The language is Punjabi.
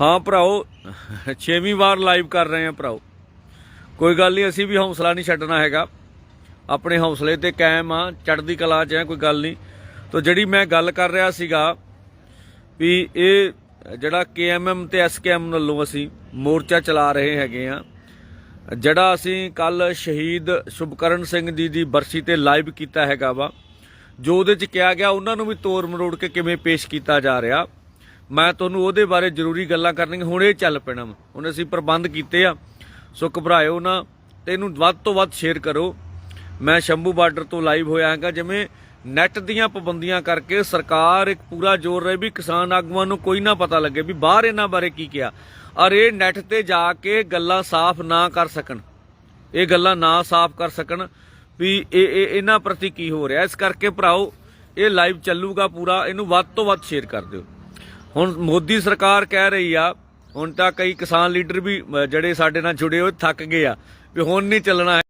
ਹਾਂ ਭਰਾਓ, ਛੇਵੀਂ ਵਾਰ ਲਾਈਵ ਕਰ ਰਹੇ ਹਾਂ ਭਰਾਓ। ਕੋਈ ਗੱਲ ਨਹੀਂ, ਅਸੀਂ ਵੀ ਹੌਸਲਾ ਨਹੀਂ ਛੱਡਣਾ ਹੈਗਾ। ਆਪਣੇ ਹੌਸਲੇ ਤੇ ਕਾਇਮ ਆ ਚੜ੍ਹਦੀ ਕਲਾ 'ਚ ਹੈ, ਕੋਈ ਗੱਲ ਨਹੀਂ। ਤੋ ਜਿਹੜੀ ਮੈਂ ਗੱਲ ਕਰ ਰਿਹਾ ਸੀਗਾ ਵੀ ਇਹ ਜਿਹੜਾ ਕੇਐਮਐਮ ਤੇ ਐਸਕੇਐਮ ਵੱਲੋਂ ਅਸੀਂ ਮੋਰਚਾ ਚਲਾ ਰਹੇ ਹੈਗੇ ਆ ਜਿਹੜਾ ਅਸੀਂ ਕੱਲ ਸ਼ਹੀਦ ਸ਼ੁਭਕਰਨ ਸਿੰਘ ਜੀ ਦੀ ਬਰਸੀ ਤੇ ਲਾਈਵ ਕੀਤਾ ਹੈਗਾ ਵਾ, ਜੋ ਉਹਦੇ ਚ ਕਿਹਾ ਗਿਆ, ਉਹਨਾਂ ਨੂੰ ਵੀ ਤੋੜ ਮਰੋੜ ਕੇ ਕਿਵੇਂ ਪੇਸ਼ ਕੀਤਾ ਜਾ ਰਿਹਾ। ਮੈਂ ਤੁਹਾਨੂੰ ਉਹਦੇ ਬਾਰੇ ਜ਼ਰੂਰੀ ਗੱਲਾਂ ਕਰਨੀਆਂ, ਹੁਣ ਇਹ ਚੱਲ ਪੈਣਾ ਵਾ। ਹੁਣ ਅਸੀਂ ਪ੍ਰਬੰਧ ਕੀਤੇ ਆ ਸੋ ਘਬਰਾਇਓ ਨਾ, ਤੇ ਇਹਨੂੰ ਵੱਧ ਤੋਂ ਵੱਧ ਸ਼ੇਅਰ ਕਰੋ। ਮੈਂ ਸ਼ੰਭੂ ਬਾਰਡਰ ਤੋਂ ਲਾਈਵ ਹੋਇਆ ਹਾਂਗਾ, ਜਿਵੇਂ ਨੈਟ ਦੀਆਂ ਪਾਬੰਦੀਆਂ ਕਰਕੇ ਸਰਕਾਰ ਇੱਕ ਪੂਰਾ ਜ਼ੋਰ ਰਹੀ ਵੀ ਕਿਸਾਨ ਆਗੂਆਂ ਨੂੰ ਕੋਈ ਨਾ ਪਤਾ ਲੱਗੇ ਵੀ ਬਾਹਰ ਇਹਨਾਂ ਬਾਰੇ ਕੀ ਕਿਹਾ। ਔਰ ਇਹ ਨੈਟ ਤੇ ਜਾ ਕੇ ਗੱਲਾਂ ਸਾਫ਼ ਨਾ ਕਰ ਸਕਣ। ਇਹ ਗੱਲਾਂ ਨਾ ਸਾਫ਼ ਕਰ ਸਕਣ ਵੀ ਇਹ ਇਹ, ਇਹਨਾਂ ਪ੍ਰਤੀ ਕੀ ਹੋ ਰਿਹਾ। ਇਸ ਕਰਕੇ ਭਰਾਓ, ਇਹ ਲਾਈਵ ਚੱਲੂਗਾ ਪੂਰਾ, ਇਹਨੂੰ ਵੱਧ ਤੋਂ ਵੱਧ ਸ਼ੇਅਰ ਕਰ ਦਿਓ। ਹੁਣ ਮੋਦੀ ਸਰਕਾਰ ਕਹਿ ਰਹੀ ਆ, ਹੁਣ ਤਾਂ ਕਈ ਕਿਸਾਨ ਲੀਡਰ ਵੀ ਜਿਹੜੇ ਸਾਡੇ ਨਾਲ ਜੁੜੇ ਹੋਏ, ਥੱਕ ਗਏ ਆ, ਵੀ ਹੁਣ ਨਹੀਂ ਚੱਲਣਾ